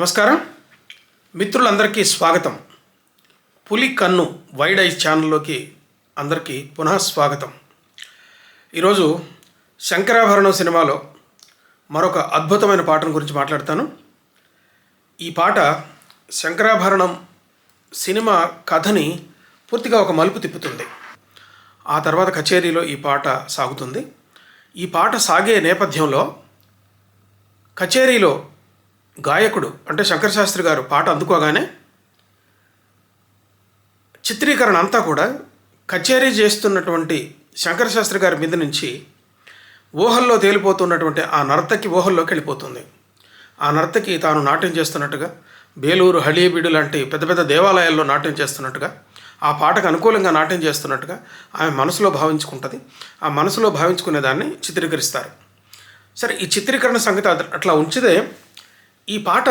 నమస్కారం. మిత్రులందరికీ స్వాగతం. పులి కన్ను వైడ్ ఐస్ ఛానల్లోకి అందరికీ పునః స్వాగతం. ఈరోజు శంకరాభరణం సినిమాలో మరొక అద్భుతమైన పాటను గురించి మాట్లాడతాను. ఈ పాట శంకరాభరణం సినిమా కథని పూర్తిగా ఒక మలుపు తిప్పుతుంది. ఆ తర్వాత కచేరీలో ఈ పాట సాగుతుంది. ఈ పాట సాగే నేపథ్యంలో కచేరీలో గాయకుడు అంటే శంకర శాస్త్రి గారు పాట అందుకోగానే చిత్రీకరణ అంతా కూడా కచేరీ చేస్తున్నటువంటి శంకర శాస్త్రి గారి మీద నుంచి ఊహల్లో తేలిపోతున్నటువంటి ఆ నర్తకి ఊహల్లోకి వెళ్ళిపోతుంది. ఆ నర్తకి తాను నాట్యం చేస్తున్నట్టుగా బేలూరు హళీబీడు లాంటి పెద్ద పెద్ద దేవాలయాల్లో నాట్యం చేస్తున్నట్టుగా ఆ పాటకు అనుకూలంగా నాట్యం చేస్తున్నట్టుగా ఆమె మనసులో భావించుకుంటుంది. ఆ మనసులో భావించుకునే దాన్ని చిత్రీకరిస్తారు. సరే ఈ చిత్రీకరణ సంగతి అట్లా ఉంచితే ఈ పాట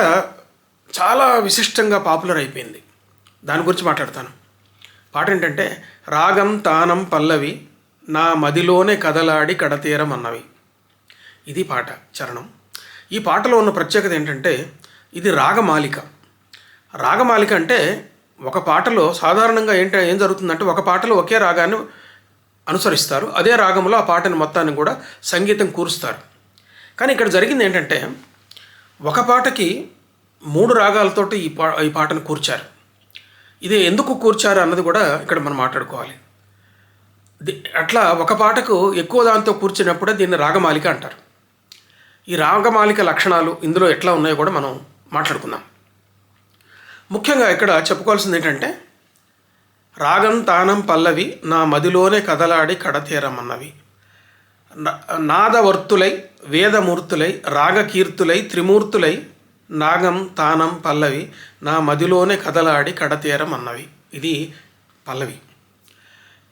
చాలా విశిష్టంగా పాపులర్ అయిపోయింది. దాని గురించి మాట్లాడతాను. పాట ఏంటంటే రాగం తానం పల్లవి నా మదిలోనే కదలాడి కడతీరం అన్నవి. ఇది పాట చరణం. ఈ పాటలో ఉన్న ప్రత్యేకత ఏంటంటే ఇది రాగమాలిక. రాగమాలిక అంటే ఒక పాటలో సాధారణంగా ఏంట ఏం జరుగుతుందంటే ఒక పాటలో ఒకే రాగాన్ని అనుసరిస్తారు. అదే రాగంలో ఆ పాటని మొత్తాన్ని కూడా సంగీతం కూరుస్తారు. కానీ ఇక్కడ జరిగింది ఏంటంటే ఒక పాటకి మూడు రాగాలతోటి ఈ పా ఈ పాటను కూర్చారు. ఇది ఎందుకు కూర్చారు అన్నది కూడా ఇక్కడ మనం మాట్లాడుకోవాలి. అట్లా ఒక పాటకు ఎక్కువ దాంతో కూర్చున్నప్పుడే దీన్ని రాగమాలిక అంటారు. ఈ రాగమాలిక లక్షణాలు ఇందులో ఎట్లా ఉన్నాయో కూడా మనం మాట్లాడుకుందాం. ముఖ్యంగా ఇక్కడ చెప్పుకోవాల్సింది ఏంటంటే రాగం తానం పల్లవి నా మదిలోనే కదలాడి కడతీరమన్నవి. నాదవర్తులై వేదమూర్తులై రాగకీర్తులై త్రిమూర్తులై నాగం తానం పల్లవి నా మదిలోనే కదలాడి కడతీరం అన్నవి. ఇది పల్లవి.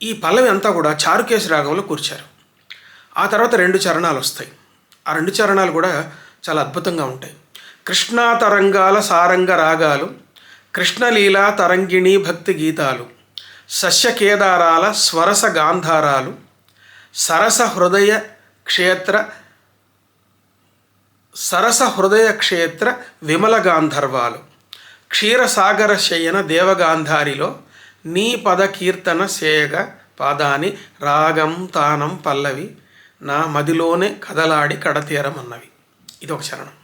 ఈ పల్లవి అంతా కూడా చారుకేశ రాగంలో కూర్చారు. ఆ తర్వాత రెండు చరణాలు వస్తాయి. ఆ రెండు చరణాలు కూడా చాలా అద్భుతంగా ఉంటాయి. కృష్ణా తరంగాల సారంగ రాగాలు కృష్ణలీలా తరంగిణి భక్తి గీతాలు సస్యకేదారాల స్వరస గాంధారాలు సరస హృదయ క్షేత్ర సరస హృదయ క్షేత్ర విమల గాంధర్వాలు. క్షీరసాగర శయన దేవగాంధారిలో నీ పద కీర్తన సేయగ పాదాని రాగం తానం పల్లవి నా మదిలోనే కదలాడి కడతీరం అన్నవి ఇది ఒక చరణం.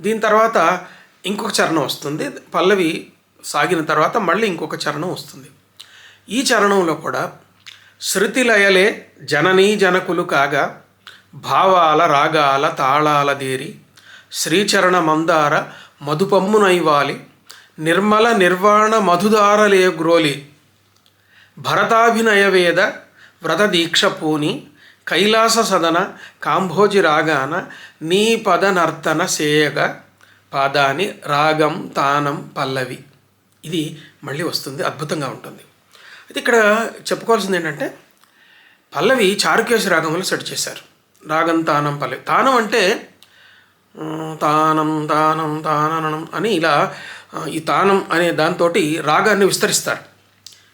దీని తర్వాత ఇంకొక చరణం వస్తుంది. పల్లవి సాగిన తర్వాత మళ్ళీ ఇంకొక చరణం వస్తుంది. ఈ చరణంలో కూడా శృతిలయలే జననీ జనకులు కాగా భావాల రాగాల తాళాల దేరి శ్రీచరణ మందార మధుపమ్మునైవాలి నిర్మల నిర్వాణ మధుదారలే గ్రోలి భరతాభినయ వేద వ్రత దీక్ష పూని కైలాస సదన కాంభోజి రాగాన నీపద నర్తన సేయగ పాదాని రాగం తానం పల్లవి. ఇది మళ్ళీ వస్తుంది అద్భుతంగా ఉంటుంది. అయితే ఇక్కడ చెప్పుకోవాల్సింది ఏంటంటే పల్లవి చారుకేశ రాగంలో సెట్ చేశారు. రాగం తానం పల్లవి. తానం అంటే తానం తానం తాననం అని ఇలా ఈ తానం అనే దాంతో రాగాన్ని విస్తరిస్తారు.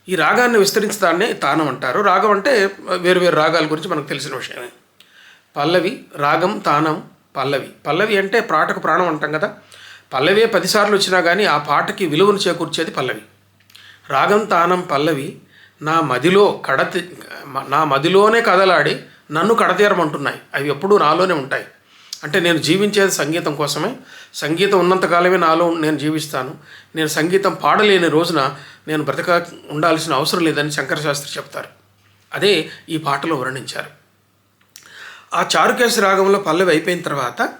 ఈ రాగాన్ని విస్తరించడాన్నే తానం అంటారు. రాగం అంటే వేరు వేరు రాగాల గురించి మనకు తెలిసిన విషయమే. పల్లవి రాగం తానం పల్లవి. పల్లవి అంటే పాటకు ప్రాణం అంటాం కదా. పల్లవే పదిసార్లు వచ్చినా కానీ ఆ పాటకి విలువను చేకూర్చేది పల్లవి. రాగం తానం పల్లవి నా మదిలో కడతి నా మదిలోనే కదలాడి నన్ను కడతీరమంటున్నాయి అవి ఎప్పుడూ నాలోనే ఉంటాయి. అంటే నేను జీవించేది సంగీతం కోసమే. సంగీతం ఉన్నంతకాలమే నాలో నేను జీవిస్తాను. నేను సంగీతం పాడలేని రోజున నేను బ్రతక ఉండాల్సిన అవసరం లేదని శంకరశాస్త్రి చెప్తారు. అదే ఈ పాటలో వర్ణించారు. ఆ చారుకేశ రాగంలో పల్లవి అయిపోయిన తర్వాత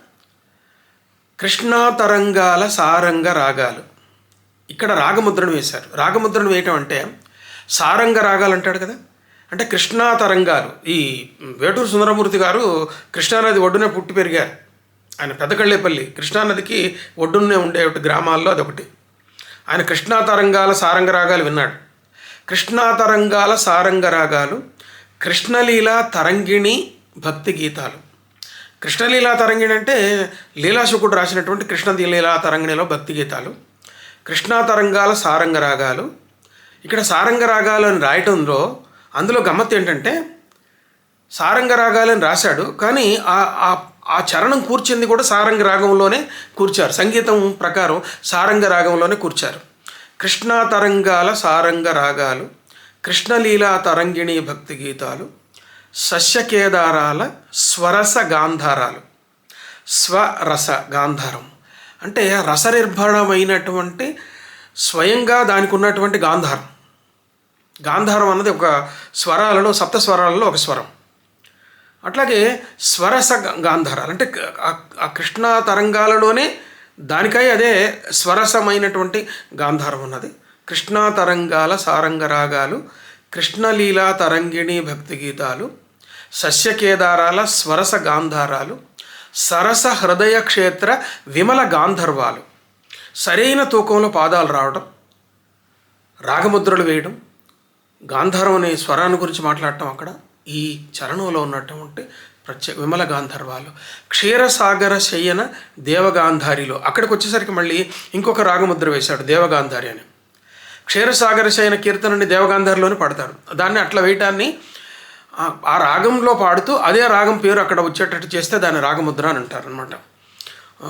కృష్ణా తరంగాల సారంగ రాగాలు. ఇక్కడ రాగముద్రను వేశారు. రాగముద్రను వేయటం అంటే సారంగ రాగాలు అంటాడు కదా? అంటే కృష్ణా తరంగాలు. ఈ వేటూరు సుందరమూర్తి గారు కృష్ణానది ఒడ్డునే పుట్టి పెరిగారు. ఆయన పెద్దకళ్ళేపల్లి కృష్ణానదికి ఒడ్డునే ఉండే ఒకటి గ్రామాల్లో అదొకటి. ఆయన కృష్ణా తరంగాల సారంగ రాగాలు విన్నాడు. కృష్ణా తరంగాల సారంగ రాగాలు కృష్ణలీల తరంగిణి భక్తి గీతాలు. కృష్ణలీలా తరంగిణి అంటే లీలాశుకుడు రాసినటువంటి కృష్ణ లీలా తరంగిణిలో భక్తి గీతాలు. కృష్ణా తరంగాల సారంగ రాగాలు ఇక్కడ సారంగ రాగాలు అని రాయటంలో అందులో గమ్మత్ ఏంటంటే సారంగ రాగాలని రాశాడు కానీ ఆ ఆ ఆ చరణం కూర్చింది కూడా సారంగ రాగంలోనే కూర్చారు. సంగీతం ప్రకారం సారంగ రాగంలోనే కూర్చారు. కృష్ణా తరంగాల సారంగ రాగాలు కృష్ణలీలా తరంగిణి భక్తి గీతాలు సస్యకేదారాల స్వరస గాంధారాలు. స్వరస గాంధారం. అంటే రసనిర్భరమైనటువంటి స్వయంగా దానికి ఉన్నటువంటి గాంధారం. గాంధారం అన్నది ఒక స్వరాలలో సప్త స్వరాలలో ఒక స్వరం. అట్లాగే స్వరస గాంధారాలు. అంటే ఆ- కృష్ణా తరంగాలలోనే దానికై అదే స్వరసమైనటువంటి గాంధారం ఉన్నది. కృష్ణా తరంగాల సారంగ రాగాలు కృష్ణలీలా తరంగిణి భక్తి గీతాలు సస్యకేదారాల స్వరస గాంధారాలు సరస హృదయ క్షేత్ర విమల గాంధర్వాలు. సరైన తూకంలో పాదాలు రావడం రాగముద్రలు వేయడం గాంధారం అనే స్వరాన్ని గురించి మాట్లాడటం అక్కడ ఈ చరణంలో ఉన్నటువంటి ప్రత్యేక విమల గాంధర్వాలు. క్షీరసాగర శయన దేవగాంధారిలో. అక్కడికి వచ్చేసరికి మళ్ళీ ఇంకొక రాగముద్ర వేశాడు దేవగాంధారి అని. క్షీరసాగర శయన కీర్తనని దేవగాంధారిలోనే పడతారు. దాన్ని అట్లా వేయటాన్ని ఆ- రాగంలో పాడుతూ అదే రాగం పేరు అక్కడ వచ్చేటట్టు చేస్తే దాన్ని రాగముద్ర అని అంటారు అనమాట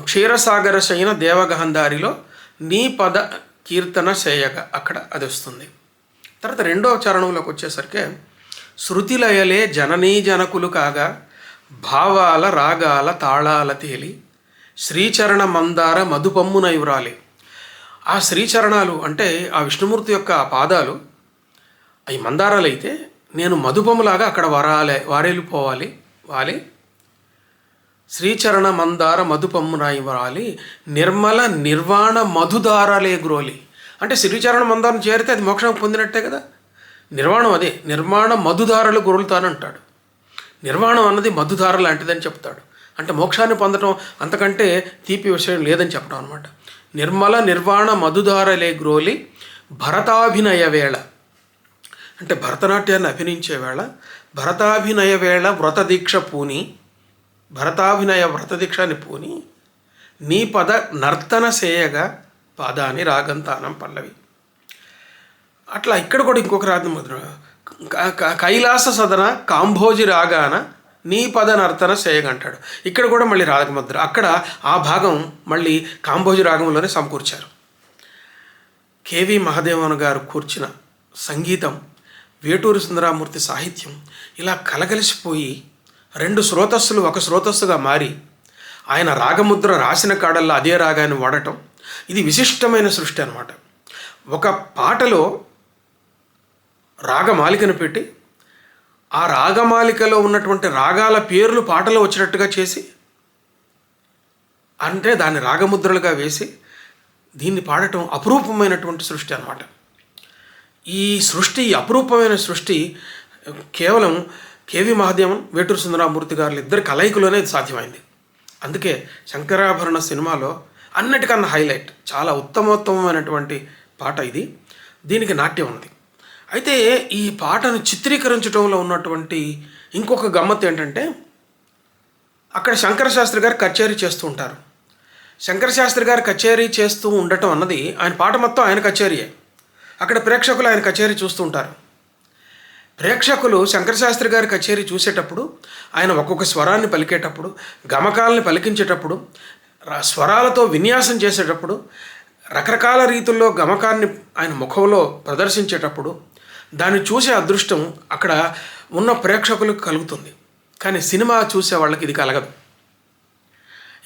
క్షీరసాగర శయన దేవగాంధారిలో నీ పద కీర్తన చేయగ అక్కడ అది వస్తుంది. తర్వాత రెండవ చరణంలోకి వచ్చేసరికి శృతిలయలే జననీ జనకులు కాగా భావాల రాగాల తాళాల తేలి శ్రీచరణ మందార మధుపమ్మున ఇవ్రాలి. ఆ శ్రీచరణాలు అంటే ఆ విష్ణుమూర్తి యొక్క ఆ పాదాలు అవి మందారాలు అయితే నేను మధుపములాగా అక్కడ వరాలే వారేలిపోవాలి వాలి. శ్రీచరణ మందార మధుపమ్మునాయి వరాలి నిర్మల నిర్వాణ మధుదారాలే గ్రోలి. అంటే శ్రీచరణ మందారం చేరితే అది మోక్షం పొందినట్టే కదా? నిర్వాణం అదే నిర్మాణ మధుదారలు గురులుతానంటాడు. నిర్వాణం అన్నది మధుధార లాంటిదని చెప్తాడు. అంటే మోక్షాన్ని పొందడం అంతకంటే తీపి విషయం లేదని చెప్పడం అనమాట నిర్మల నిర్వాణ మధుధారలే గ్రోలి భరతాభినయ వేళ. అంటే భరతనాట్యాన్ని అభినయించే వేళ భరతాభినయ వేళ వ్రతదీక్ష పూని భరతాభినయ వ్రతదీక్షని పూని నీ పద నర్తన సేయగా పాదాని రాగంతానం పల్లవి. అట్లా ఇక్కడ కూడా ఇంకొక రాగం ముద్ర క- కైలాస సదన కాంభోజి రాగాన నీ పద నర్తన చేయగంటాడు ఇక్కడ కూడా మళ్ళీ రాగముద్ర అక్కడ ఆ భాగం మళ్ళీ కాంభోజి రాగంలోనే సమకూర్చారు. కేవి మహాదేవన్ గారు కూర్చిన సంగీతం వేటూరి సుందరామూర్తి సాహిత్యం ఇలా కలగలిసిపోయి రెండు శ్రోతస్సులు ఒక శ్రోతస్సుగా మారి ఆయన రాగముద్ర రాసిన కాడల్లో అదే రాగాన్ని వాడటం ఇది విశిష్టమైన సృష్టి అనమాట ఒక పాటలో రాగమాలికను పెట్టి ఆ రాగమాలికలో ఉన్నటువంటి రాగాల పేర్లు పాటలో వచ్చినట్టుగా చేసి అంటే దాన్ని రాగముద్రలుగా వేసి దీన్ని పాడటం అపురూపమైనటువంటి సృష్టి అనమాట ఈ సృష్టి అపురూపమైన సృష్టి కేవలం కేవి మహాదేవన్ వేటూరు సుందరామూర్తి గారు ఇద్దరు కలయికలోనే సాధ్యమైంది. అందుకే శంకరాభరణ సినిమాలో అన్నిటికన్నా హైలైట్ చాలా ఉత్తమోత్తమమైనటువంటి పాట ఇది. దీనికి నాట్యం ఉంది అయితే ఈ పాటను చిత్రీకరించడంలో ఉన్నటువంటి ఇంకొక గమ్మత్ ఏంటంటే అక్కడ శంకర శాస్త్రి గారు కచేరీ చేస్తూ ఉంటారు. శంకర శాస్త్రి గారు కచేరీ చేస్తూ ఉండటం అన్నది ఆయన పాట మొత్తం ఆయన కచేరీయే. అక్కడ ప్రేక్షకులు ఆయన కచేరీ చూస్తుంటారు. ప్రేక్షకులు శంకరశాస్త్రి గారి కచేరీ చూసేటప్పుడు ఆయన ఒక్కొక్క స్వరాన్ని పలికేటప్పుడు గమకాలని పలికించేటప్పుడు స్వరాలతో విన్యాసం చేసేటప్పుడు రకరకాల రీతుల్లో గమకాన్ని ఆయన ముఖంలో ప్రదర్శించేటప్పుడు దాన్ని చూసే అదృష్టం అక్కడ ఉన్న ప్రేక్షకులకు కలుగుతుంది. కానీ సినిమా చూసే వాళ్ళకి ఇది కలగదు.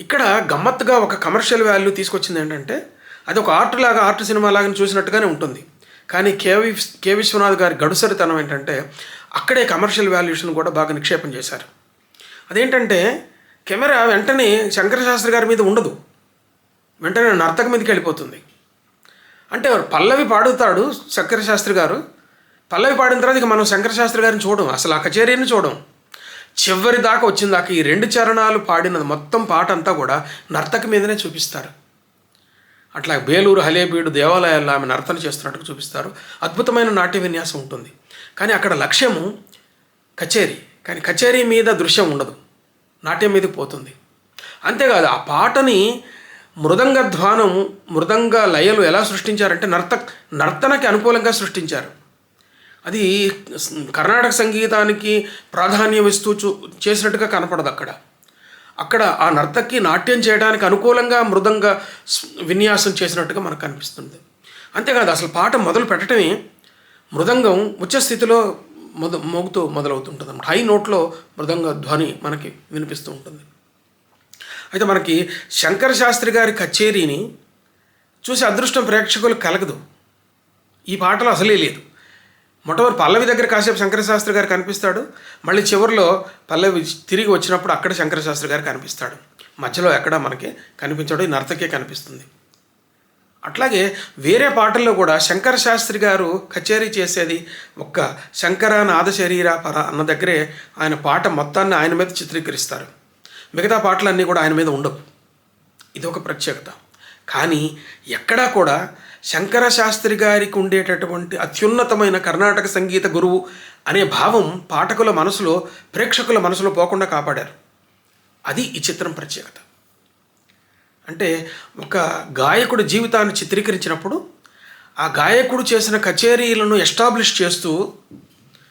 ఇక్కడ గమ్మత్తుగా ఒక కమర్షియల్ వాల్యూ తీసుకొచ్చింది ఏంటంటే అది ఒక ఆర్ట్ లాగా ఆర్ట్ సినిమా లాగా చూసినట్టుగానే ఉంటుంది. కానీ కేవి కే విశ్వనాథ్ గారి గడుసరితనం ఏంటంటే అక్కడే కమర్షియల్ వాల్యుయేషన్ కూడా బాగా నిక్షేపం చేశారు. అదేంటంటే కెమెరా వెంటనే శంకరశాస్త్రి గారి మీద ఉండదు. వెంటనే నర్తక మీదకి వెళ్ళిపోతుంది. అంటే పల్లవి పాడుతాడు శంకరశాస్త్రి గారు. పల్లవి పాడిన తర్వాత ఇక మనం శంకరశాస్త్రి గారిని చూడం అసలు ఆ కచేరీని చూడం చివరి దాకా వచ్చిన దాకా ఈ రెండు చరణాలు పాడినది మొత్తం పాట అంతా కూడా నర్తక మీదనే చూపిస్తారు. అట్లా బేలూరు హలేబీడు దేవాలయాల్లో ఆమె నర్తన చేస్తున్నట్టు చూపిస్తారు. అద్భుతమైన నాట్య విన్యాసం ఉంటుంది. కానీ అక్కడ లక్ష్యము కచేరీ. కానీ కచేరీ మీద దృశ్యం ఉండదు. నాట్యం మీదకి పోతుంది. అంతేకాదు ఆ పాటని మృదంగ ధ్వానం మృదంగ లయలు ఎలా సృష్టించారంటే నర్త నర్తనకి అనుకూలంగా సృష్టించారు. అది కర్ణాటక సంగీతానికి ప్రాధాన్యం ఇస్తూ చూ చేసినట్టుగా కనపడదు అక్కడ. అక్కడ ఆ నర్తకి నాట్యం చేయడానికి అనుకూలంగా మృదంగ స్- విన్యాసం చేసినట్టుగా మనకు అనిపిస్తుంది అంతేకాదు అసలు పాట మొదలు పెట్టడమే మృదంగం ఉచ్చ స్థితిలో మొద మోగుతూ మొదలవుతుంటుంది అన్నమాట హై నోట్లో మృదంగ ధ్వని మనకి వినిపిస్తూ ఉంటుంది. అయితే మనకి శంకర శాస్త్రి గారి కచేరీని చూసి అదృష్టం ప్రేక్షకులు కలగదు. ఈ పాటలో అసలే లేదు. మొట్టమొదటి పల్లవి దగ్గర కాసేపు శంకరశాస్త్రి గారు కనిపిస్తాడు. మళ్ళీ చివరిలో పల్లవి తిరిగి వచ్చినప్పుడు అక్కడ శంకరశాస్త్రి గారు కనిపిస్తాడు. మధ్యలో ఎక్కడ మనకి కనిపించాడు ఈ నర్తకే కనిపిస్తుంది. అట్లాగే వేరే పాటల్లో కూడా శంకర శాస్త్రి గారు కచేరీ చేసేది ఒక్క శంకర నాద శరీర పర అన్న దగ్గరే ఆయన పాట మొత్తాన్ని ఆయన మీద చిత్రీకరిస్తారు. మిగతా పాటలన్నీ కూడా ఆయన మీద ఉండవు. ఇది ఒక ప్రత్యేకత. కానీ ఎక్కడా కూడా శంకర శాస్త్రి గారికి ఉండేటటువంటి అత్యున్నతమైన కర్ణాటక సంగీత గురువు అనే భావం పాఠకుల మనసులో ప్రేక్షకుల మనసులో పోకుండా కాపాడారు. అది ఈ చిత్రం ప్రత్యేకత. అంటే ఒక గాయకుడి జీవితాన్ని చిత్రీకరించినప్పుడు ఆ గాయకుడు చేసిన కచేరీలను ఎస్టాబ్లిష్ చేస్తూ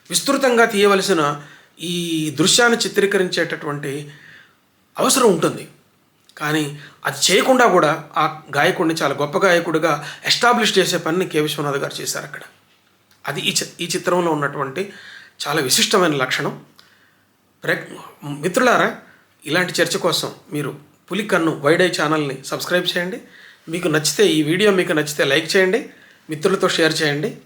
విస్తృతంగా తీయవలసిన ఈ దృశ్యాన్ని చిత్రీకరించేటటువంటి అవసరం ఉంటుంది. కానీ అది చేయకుండా కూడా ఆ గాయకుడిని చాలా గొప్ప గాయకుడిగా ఎస్టాబ్లిష్ చేసే పనిని కె. విశ్వనాథ్ గారు చేశారు అక్కడ. అది ఈ చి ఈ చిత్రంలో ఉన్నటువంటి చాలా విశిష్టమైన లక్షణం. ప్రే మిత్రులారా ఇలాంటి చర్చ కోసం మీరు పులికన్ను వైడ్ ఐ ఛానల్ని సబ్స్క్రైబ్ చేయండి. మీకు నచ్చితే ఈ వీడియో మీకు నచ్చితే లైక్ చేయండి. మిత్రులతో షేర్ చేయండి.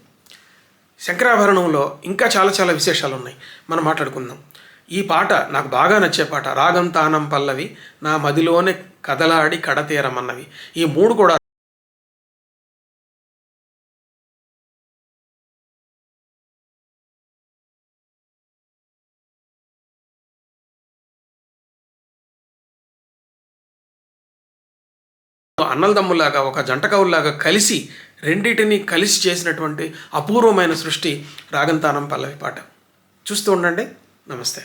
శంకరాభరణంలో ఇంకా చాలా చాలా విశేషాలు ఉన్నాయి మనం మాట్లాడుకుందాం. ఈ పాట నాకు బాగా నచ్చే పాట రాగం తానం పల్లవి నా మదిలోనే కదలాడి కడతీరమన్నవి. ఈ మూడు కూడా అన్నలదమ్ములాగా ఒక జంట కవుల్లాగా కలిసి రెండింటిని కలిసి చేసినటువంటి అపూర్వమైన సృష్టి రాగంతానం పల్లవి పాట. చూస్తూ ఉండండి. నమస్తే.